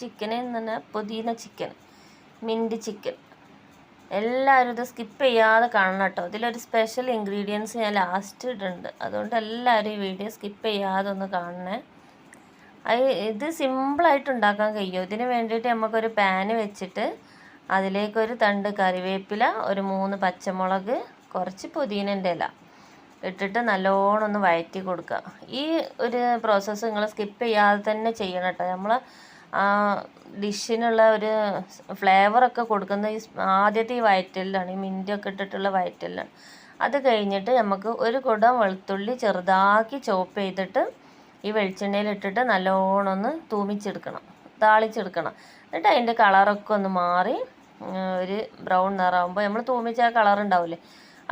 Chicken എന്ന് പറഞ്ഞാൽ പുതിന ചിക്കൻ മിന്റ് ചിക്കൻ എല്ലാവരും ഇത് സ്കിപ്പ് ചെയ്യാതെ കാണണം കേട്ടോ. ഇതിലൊരു സ്പെഷ്യൽ ഇൻഗ്രീഡിയൻസ് ഞാൻ ലാസ്റ്റ് ഇട്ടുണ്ട് അതുകൊണ്ട് എല്ലാവരും ഈ വീഡിയോ സ്കിപ്പ് ചെയ്യാതെ ഒന്ന് കാണണേ. ഇത് സിമ്പിളായിട്ട് ഉണ്ടാക്കാൻ കഴിയും? ഇതിന് വേണ്ടിയിട്ട് നമുക്കൊരു പാന് വെച്ചിട്ട് അതിലേക്കൊരു തണ്ട് കറിവേപ്പില ഒരു മൂന്ന് പച്ചമുളക് കുറച്ച് പുതിനന്റെ ഇല ഇട്ടിട്ട് നല്ലോണം ഒന്ന് വഴറ്റി കൊടുക്കുക. ഈ ഒരു പ്രോസസ്സ് നിങ്ങൾ സ്കിപ്പ് ചെയ്യാതെ തന്നെ ചെയ്യണം കേട്ടോ. നമ്മൾ ആ ഡിഷിനുള്ള ഒരു ഫ്ലേവറൊക്കെ കൊടുക്കുന്ന ഈ ആദ്യത്തെ ഈ വയറ്റലിലാണ് ഈ മിന്റൊക്കെ ഇട്ടിട്ടുള്ള വയറ്റലിലാണ് അത് കഴിഞ്ഞിട്ട് നമുക്ക് ഒരു കുടം വെളുത്തുള്ളി ചെറുതാക്കി ചോപ്പ് ചെയ്തിട്ട് ഈ വെളിച്ചെണ്ണയിൽ ഇട്ടിട്ട് നല്ലോണം ഒന്ന് തൂമിച്ചെടുക്കണം താളിച്ചെടുക്കണം. എന്നിട്ട് അതിന്റെ കളറൊക്കെ ഒന്ന് മാറി ഒരു ബ്രൗൺ നിറാകുമ്പോൾ നമ്മൾ തൂമിച്ച ആ കളർ ഉണ്ടാവില്ലേ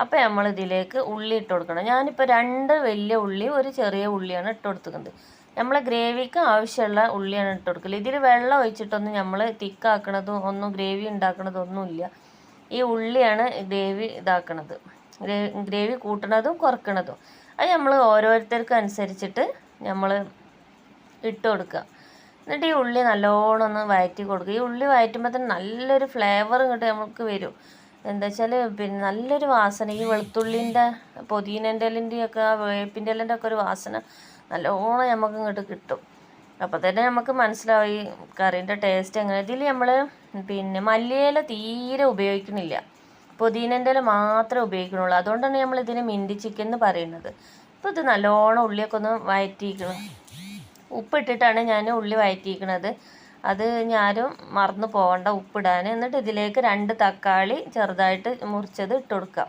അപ്പോൾ നമ്മൾ ഇതിലേക്ക് ഉള്ളി ഇട്ട് കൊടുക്കണം. ഞാനിപ്പോൾ രണ്ട് വലിയ ഉള്ളി ഒരു ചെറിയ ഉള്ളിയാണ് ഇട്ട് കൊടുക്കുന്നത് നമ്മൾ ഗ്രേവിക്ക് ആവശ്യമുള്ള ഉള്ളിയാണ് ഇട്ട് കൊടുക്കൽ ഇതിൽ വെള്ളം ഒഴിച്ചിട്ടൊന്നും നമ്മൾ തിക്കാക്കണതും ഒന്നും ഗ്രേവി ഉണ്ടാക്കണതൊന്നുമില്ല ഈ ഉള്ളിയാണ് ഗ്രേവി ഇതാക്കണത്. ഗ്രേവി കൂട്ടണതും കുറക്കണതും. അത് നമ്മൾ ഓരോരുത്തർക്കും അനുസരിച്ചിട്ട് നമ്മൾ ഇട്ട് കൊടുക്കുക. എന്നിട്ട് ഈ ഉള്ളി നല്ലോണം ഒന്ന് വഴറ്റി കൊടുക്കുക. ഈ ഉള്ളി വഴറ്റുമ്പോൾ തന്നെ നല്ലൊരു ഫ്ലേവർ ഇങ്ങോട്ട് നമുക്ക് വരും. എന്താ വെച്ചാൽ പിന്നെ നല്ലൊരു വാസന. ഈ വെളുത്തുള്ളിന്റെ പൊതിയനന്റെ ഒക്കെ വേപ്പിന്റെ ഇലന്റെ ഒക്കെ ഒരു വാസന നല്ലോണം നമുക്ക് ഇങ്ങോട്ട് കിട്ടും. അപ്പോൾ തന്നെ നമുക്ക് മനസ്സിലാവും ഈ കറീന്റെ ടേസ്റ്റ് എങ്ങനെ. ഇതിൽ നമ്മൾ പിന്നെ മല്ലിയില തീരെ ഉപയോഗിക്കുന്നില്ല പുതിനന്റെ മാത്രമേ ഉപയോഗിക്കുന്നുള്ളൂ അതുകൊണ്ടാണ് നമ്മൾ ഇതിന് മിന്റി ചിക്കൻ എന്ന് പറയുന്നത്. അപ്പോൾ ഇത് നല്ലോണം ഉള്ളിയൊക്കെ ഒന്ന് വയറ്റിയിരിക്കണം. ഉപ്പിട്ടിട്ടാണ് ഞാൻ ഉള്ളി വഴറ്റിയിരിക്കണത് അത് ഞാനും മറന്നു പോകണ്ട ഉപ്പിടാൻ എന്നിട്ട് ഇതിലേക്ക് രണ്ട് തക്കാളി ചെറുതായിട്ട് മുറിച്ചത് ഇട്ട് കൊടുക്കാം.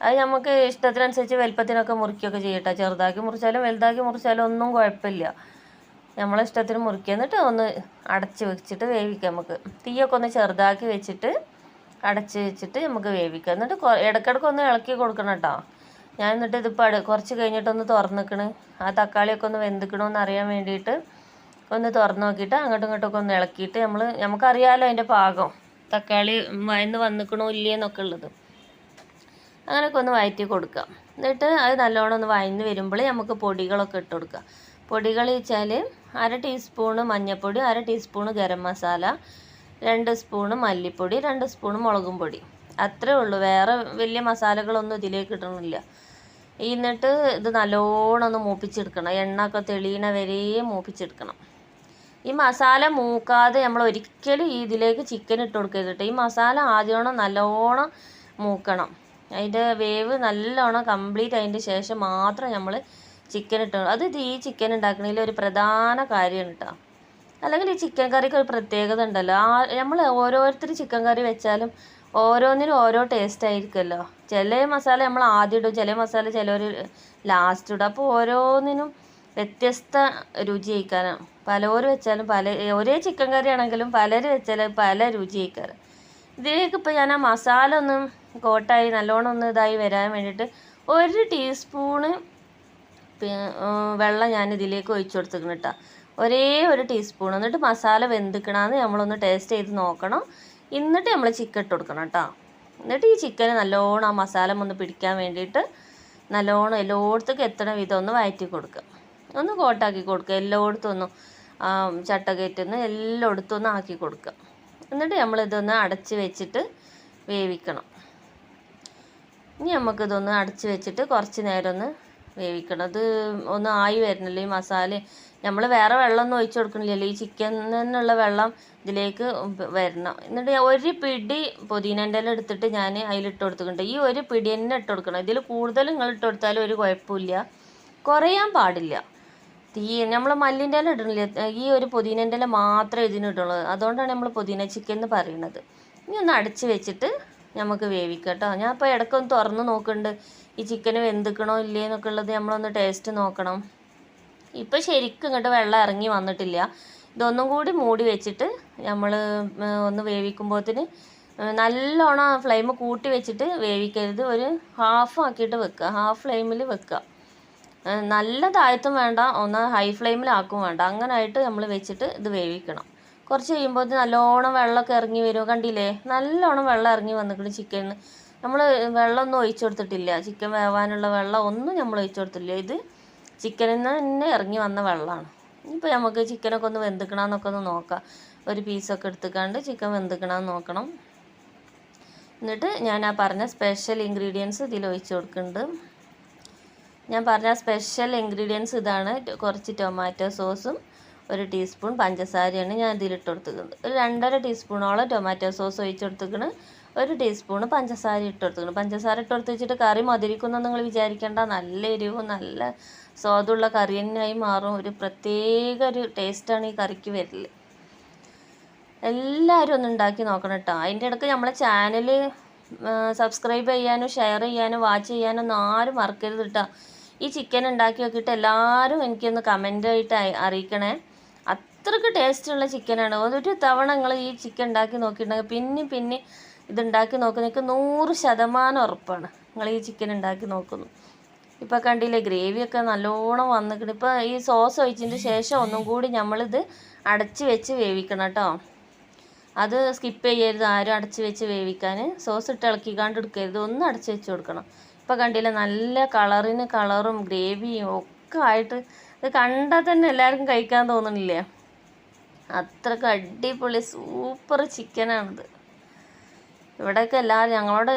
അത് നമുക്ക് ഇഷ്ടത്തിനനുസരിച്ച് വലുപ്പത്തിനൊക്കെ മുറിക്കുകയൊക്കെ ചെയ്യട്ടെ. ചെറുതാക്കി മുറിച്ചാലും വലുതാക്കി മുറിച്ചാലും ഒന്നും കുഴപ്പമില്ല. നമ്മളെ ഇഷ്ടത്തിന് മുറിക്കുക. എന്നിട്ട് ഒന്ന് അടച്ച് വെച്ചിട്ട് വേവിക്കാം നമുക്ക് തീയൊക്കെ ഒന്ന് ചെറുതാക്കി വെച്ചിട്ട് അടച്ച് വെച്ചിട്ട് നമുക്ക് വേവിക്കാം. എന്നിട്ട് ഇടയ്ക്കിടയ്ക്ക് ഒന്ന് ഇളക്കി കൊടുക്കണം കേട്ടോ. ഞാൻ എന്നിട്ട് ഇതിപ്പോൾ കുറച്ച് കഴിഞ്ഞിട്ടൊന്ന് തുറന്നിക്കണ്. ആ തക്കാളിയൊക്കെ ഒന്ന് വെന്തിക്കണമെന്ന് അറിയാൻ വേണ്ടിയിട്ട് ഒന്ന് തുറന്ന് നോക്കിയിട്ട് അങ്ങോട്ടും ഇങ്ങോട്ടൊക്കെ ഒന്ന് ഇളക്കിയിട്ട് നമ്മൾ നമുക്കറിയാമല്ലോ അതിന്റെ പാകം. തക്കാളി വയന്ന് വന്നിക്കണോ ഇല്ലേന്നൊക്കെ ഉള്ളത്. അങ്ങനെയൊക്കെ ഒന്ന് വയറ്റി കൊടുക്കാം എന്നിട്ട് അത് നല്ലോണം ഒന്ന് വയന്ന് വരുമ്പോൾ നമുക്ക് പൊടികളൊക്കെ ഇട്ട് കൊടുക്കുക. പൊടികൾ വെച്ചാൽ അര ടീസ്പൂണ് മഞ്ഞൾപ്പൊടി അര ടീസ്പൂണ് ഗരം മസാല രണ്ട് സ്പൂണ് മല്ലിപ്പൊടി രണ്ട് സ്പൂണ് മുളകും പൊടി. അത്രേ ഉള്ളൂ. വേറെ വലിയ മസാലകളൊന്നും ഇതിലേക്ക് ഇടണില്ല. എന്നിട്ട് ഇത് നല്ലോണം ഒന്ന് മൂപ്പിച്ചെടുക്കണം. എണ്ണ ഒക്കെ തെളിയണ വരെ മൂപ്പിച്ചെടുക്കണം. ഈ മസാല മൂക്കാതെ നമ്മൾ ഒരിക്കലും ഇതിലേക്ക് ചിക്കൻ ഇട്ട് കൊടുക്കരുത് കേട്ടോ. ഈ മസാല ആദ്യമാണ് നല്ലോണം മൂക്കണം. അതിന്റെ വേവ് നല്ലോണം കംപ്ലീറ്റ് അതിന്റെ ശേഷം മാത്രം നമ്മൾ ചിക്കൻ ഇട്ട് അത് ഈ ചിക്കൻ ഉണ്ടാക്കണതിൽ ഒരു പ്രധാന കാര്യമാണ് കേട്ടോ. അല്ലെങ്കിൽ ഈ ചിക്കൻ കറിക്ക് ഒരു പ്രത്യേകത ഉണ്ടല്ലോ. ആ നമ്മൾ ഓരോരുത്തർ ചിക്കൻ കറി വെച്ചാലും ഓരോന്നിനും ഓരോ ടേസ്റ്റ് ആയിരിക്കുമല്ലോ. ചില മസാല നമ്മൾ ആദ്യം ഇടും ചില മസാല ചിലർ ലാസ്റ്റ് ഇടും. അപ്പോൾ ഓരോന്നിനും വ്യത്യസ്ത രുചി കഴിക്കാനാണ് പലവരും വെച്ചാലും പല ഒരേ ചിക്കൻ കറി ആണെങ്കിലും പലര് വെച്ചാൽ പല രുചി കഴിക്കാറ്. ഇതിലേക്ക് ഇപ്പോൾ ഞാൻ ആ മസാല ഒന്നും കോട്ടായി നല്ലോണം ഒന്ന് ഇതായി വരാൻ വേണ്ടിയിട്ട് ഒരു ടീസ്പൂണ് വെള്ളം ഞാൻ ഇതിലേക്ക് ഒഴിച്ചു കൊടുത്തിരിക്കണം കേട്ടോ ഒരേ ഒരു ടീസ്പൂൺ എന്നിട്ട് മസാല വെന്തിക്കണമെന്ന് നമ്മളൊന്ന് ടേസ്റ്റ് ചെയ്ത് നോക്കണം. എന്നിട്ട് നമ്മൾ ചിക്കൻ ഇട്ട് കൊടുക്കണം കേട്ടോ എന്നിട്ട് ഈ ചിക്കന് നല്ലോണം ആ മസാല ഒന്ന് പിടിക്കാൻ വേണ്ടിയിട്ട് നല്ലോണം എല്ലായിടത്തേക്കും എത്തണ വിധം ഒന്ന് വയറ്റി കൊടുക്കുക. ഒന്ന് കോട്ടാക്കി കൊടുക്കുക. എല്ലായിടത്തും ഒന്ന് ചട്ടകയറ്റൊന്ന് എല്ലായിടത്തും ഒന്ന് ആക്കി കൊടുക്കുക. എന്നിട്ട് നമ്മളിതൊന്ന് അടച്ച് വെച്ചിട്ട് വേവിക്കണം. ഇനി നമുക്കിതൊന്ന് അടച്ച് വെച്ചിട്ട് കുറച്ച് നേരം ഒന്ന് വേവിക്കണം. അത് ഒന്ന് ആയി വരണല്ലോ. ഈ മസാല നമ്മൾ വേറെ വെള്ളമൊന്നും ഒഴിച്ചു കൊടുക്കണില്ലല്ലോ. ഈ ചിക്കൻ നിന്നുള്ള വെള്ളം ഇതിലേക്ക് വരണം. എന്നിട്ട് ഒരു പിടി പുതിനന്റെ ഇല എടുത്തിട്ട് ഞാൻ അതിലിട്ട് കൊടുത്തിട്ടുണ്ട്. ഈ ഒരു പിടി തന്നെ ഇട്ട് കൊടുക്കണം. ഇതിൽ കൂടുതൽ നിങ്ങൾ ഇട്ട് കൊടുത്താലും ഒരു കുഴപ്പമില്ല. കുറയാൻ പാടില്ല. തീ നമ്മൾ മല്ലിന്റെ ഇല ഇടണില്ല? ഈ ഒരു പുതിനന്റെ ഇല മാത്രമേ ഇതിന് ഇടുള്ളൂ. അതുകൊണ്ടാണ് നമ്മൾ പുതിന ചിക്കൻ എന്ന് പറയുന്നത്. ഇനി ഒന്ന് അടച്ച് വെച്ചിട്ട് നമുക്ക് വേവിക്കാം കേട്ടോ. ഞാൻ ഇപ്പോൾ ഇടയ്ക്കൊന്ന് തുറന്ന് നോക്കുന്നുണ്ട്. ഈ ചിക്കൻ വെന്തിക്കണോ ഇല്ലേ എന്നൊക്കെ ഉള്ളത് നമ്മളൊന്ന് ടേസ്റ്റ് നോക്കണം. ഇപ്പോൾ ശരിക്കും ഇങ്ങോട്ട് വെള്ളം ഇറങ്ങി വന്നിട്ടില്ല. ഇതൊന്നും കൂടി മൂടി വെച്ചിട്ട് നമ്മൾ ഒന്ന് വേവിക്കുമ്പോഴത്തിന് നല്ലോണം ഫ്ലെയിം കൂട്ടി വെച്ചിട്ട് വേവിക്കരുത്. ഒരു ഹാഫ് ആക്കിയിട്ട് വെക്കുക. ഹാഫ് ഫ്ലെയിമിൽ വെക്കുക. നല്ല താഴത്തും വേണ്ട ഒന്ന് ഹൈ ഫ്ലെയിമിലാക്കും വേണ്ട. അങ്ങനെ ആയിട്ട് നമ്മൾ വെച്ചിട്ട് ഇത് വേവിക്കണം. കുറച്ച് കഴിയുമ്പോൾ നല്ലോണം വെള്ളമൊക്കെ ഇറങ്ങി വരും. കണ്ടില്ലേ? നല്ലോണം വെള്ളം ഇറങ്ങി വന്നിട്ടുണ്ട് ചിക്കനിന് നമ്മൾ വെള്ളമൊന്നും ഒഴിച്ചു കൊടുത്തിട്ടില്ല. ചിക്കൻ വേവാനുള്ള വെള്ളം ഒന്നും നമ്മൾ ഒഴിച്ചു കൊടുത്തില്ല ഇത് ചിക്കനിൽ നിന്ന് തന്നെ ഇറങ്ങി വന്ന വെള്ളമാണ്. ഇപ്പോൾ നമുക്ക് ചിക്കനൊക്കെ ഒന്ന് വെന്തിക്കണമെന്നൊക്കെ ഒന്ന് നോക്കാം. ഒരു പീസൊക്കെ എടുത്തുക്കാണ്ട് ചിക്കൻ വെന്തിക്കണമെന്ന് നോക്കണം. എന്നിട്ട് ഞാൻ ആ പറഞ്ഞ സ്പെഷ്യൽ ഇൻഗ്രീഡിയൻസ് ഇതിൽ ഒഴിച്ചു കൊടുക്കുന്നുണ്ട്. ഞാൻ പറഞ്ഞ സ്പെഷ്യൽ ഇൻഗ്രീഡിയൻസ് ഇതാണ്. കുറച്ച് ടൊമാറ്റോ സോസും ഒരു ടീസ്പൂൺ പഞ്ചസാരയാണ് ഞാൻ ഇതിലിട്ട് കൊടുത്തിരിക്കുന്നത്. ഒരു രണ്ടര ടീസ്പൂണോളം ടൊമാറ്റോ സോസ് ഒഴിച്ച് കൊടുത്തിരിക്കുന്നത് ഒരു ടീസ്പൂൺ പഞ്ചസാര ഇട്ട് കൊടുത്തിരിക്കുന്നു പഞ്ചസാര ഇട്ട് കൊടുത്ത് വെച്ചിട്ട് കറി മധുരിക്കുന്നു നിങ്ങൾ വിചാരിക്കേണ്ട. നല്ല എരിവും നല്ല സ്വാദുള്ള കറി തന്നെയായി മാറും. ഒരു പ്രത്യേക ഒരു ടേസ്റ്റാണ് ഈ കറിക്ക് വരൽ. എല്ലാവരും ഒന്ന് ഉണ്ടാക്കി നോക്കണം കേട്ടോ അതിന്റെ ഇടയ്ക്ക് നമ്മളെ ചാനൽ സബ്സ്ക്രൈബ് ചെയ്യാനും ഷെയർ ചെയ്യാനും വാച്ച് ചെയ്യാനും ഒന്നും ആരും മറക്കരുത് കേട്ടോ ഈ ചിക്കൻ ഉണ്ടാക്കി നോക്കിയിട്ട് എല്ലാവരും എനിക്കൊന്ന് കമന്റായിട്ട് അറിയിക്കണേ. അത്രയ്ക്ക് ടേസ്റ്റുള്ള ചിക്കനാണ് ഒരു തവണ നിങ്ങൾ ഈ ചിക്കൻ ഉണ്ടാക്കി നോക്കിയിട്ടുണ്ടെങ്കിൽ പിന്നെ പിന്നെ ഇതുണ്ടാക്കി നോക്കുന്നതൊക്കെ നൂറ് ശതമാനം ഉറപ്പാണ് നിങ്ങൾ ഈ ചിക്കൻ ഉണ്ടാക്കി നോക്കുന്നു. ഇപ്പോൾ കണ്ടില്ലേ ഗ്രേവിയൊക്കെ നല്ലോണം വന്നിട്ടുണ്ട് ഇപ്പോൾ ഈ സോസ് ഒഴിച്ചതിന് ശേഷം ഒന്നും കൂടി നമ്മളിത് അടച്ച് വെച്ച് വേവിക്കണം കേട്ടോ. അത് സ്കിപ്പ് ചെയ്യരുത് ആരും അടച്ച് വെച്ച് വേവിക്കാൻ. സോസ് ഇട്ട് ഇളക്കിക്കാണ്ട് എടുക്കരുത്. ഒന്ന് അടച്ച് വെച്ച് കൊടുക്കണം. ഇപ്പോൾ കണ്ടില്ല നല്ല കളറിന് കളറും ഗ്രേവിയും ഒക്കെ ആയിട്ട് ഇത് കണ്ടാൽ തന്നെ എല്ലാവർക്കും കഴിക്കാൻ തോന്നണില്ലേ? അത്രയ്ക്ക് അടിപൊളി സൂപ്പർ ചിക്കനാണിത്. ഇവിടെയൊക്കെ എല്ലാവരും ഞങ്ങളുടെ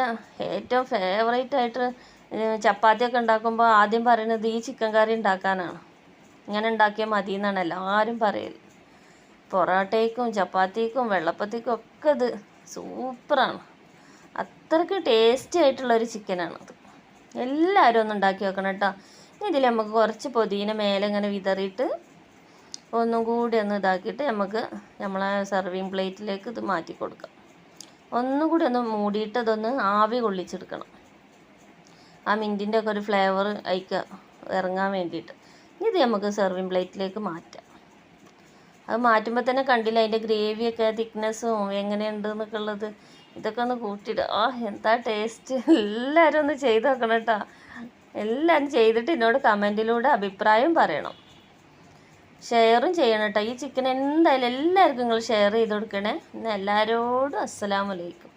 ഏറ്റവും ഫേവറേറ്റ് ആയിട്ട് ചപ്പാത്തി ചപ്പാത്തിയൊക്കെ ഉണ്ടാക്കുമ്പോൾ ആദ്യം പറയുന്നത് ഈ ചിക്കൻ കറി ഉണ്ടാക്കാനാണ്. ഇങ്ങനെ ഉണ്ടാക്കിയാൽ മതി എന്നാണ് എല്ലാവരും പറയൽ പൊറോട്ടയ്ക്കും ചപ്പാത്തിക്കും വെള്ളപ്പത്തിക്കും ഒക്കെ ഇത് സൂപ്പറാണ്. അത്രയ്ക്ക് ടേസ്റ്റി ആയിട്ടുള്ളൊരു ചിക്കനാണത് എല്ലാവരും ഒന്ന് ഉണ്ടാക്കി വെക്കണം കേട്ടോ. ഇനി ഇതിൽ നമുക്ക് കുറച്ച് പൊതിന മേലെ ഇങ്ങനെ വിതറിയിട്ട് ഒന്നും കൂടി ഒന്ന് ഇതാക്കിയിട്ട് നമുക്ക് നമ്മളെ സെർവിങ് പ്ലേറ്റിലേക്ക് ഇത് മാറ്റി കൊടുക്കാം. ഒന്നും കൂടി ഒന്ന് മൂടിയിട്ട് അതൊന്ന് ആവി കൊള്ളിച്ചെടുക്കണം. ആ മിന്റിന്റെ ഒക്കെ ഒരു ഫ്ലേവർ അയക്കുക ഇറങ്ങാൻ വേണ്ടിയിട്ട്. ഇനി ഇത് നമുക്ക് സെർവിങ് പ്ലേറ്റിലേക്ക് മാറ്റാം. അത് മാറ്റുമ്പോൾ തന്നെ കണ്ടില്ല അതിന്റെ ഗ്രേവിയൊക്കെ തിക്നെസ്സും എങ്ങനെയുണ്ട് എന്നൊക്കെ ഉള്ളത്? ഇതൊക്കെ ഒന്ന് കൂട്ടിയിട്ട് ആ എന്താ ടേസ്റ്റ് എല്ലാവരും ഒന്ന് ചെയ്ത് നോക്കണം കേട്ടോ. എല്ലാവരും ചെയ്തിട്ട് എന്നോട് കമന്റിലൂടെ അഭിപ്രായം പറയണം. ഷെയറും ചെയ്യണം കേട്ടോ. ഈ ചിക്കൻ എന്തായാലും എല്ലാവർക്കും നിങ്ങൾ ഷെയർ ചെയ്ത് കൊടുക്കണേ. ഇന്ന് എല്ലാവരോടും അസ്സലാമലൈക്കും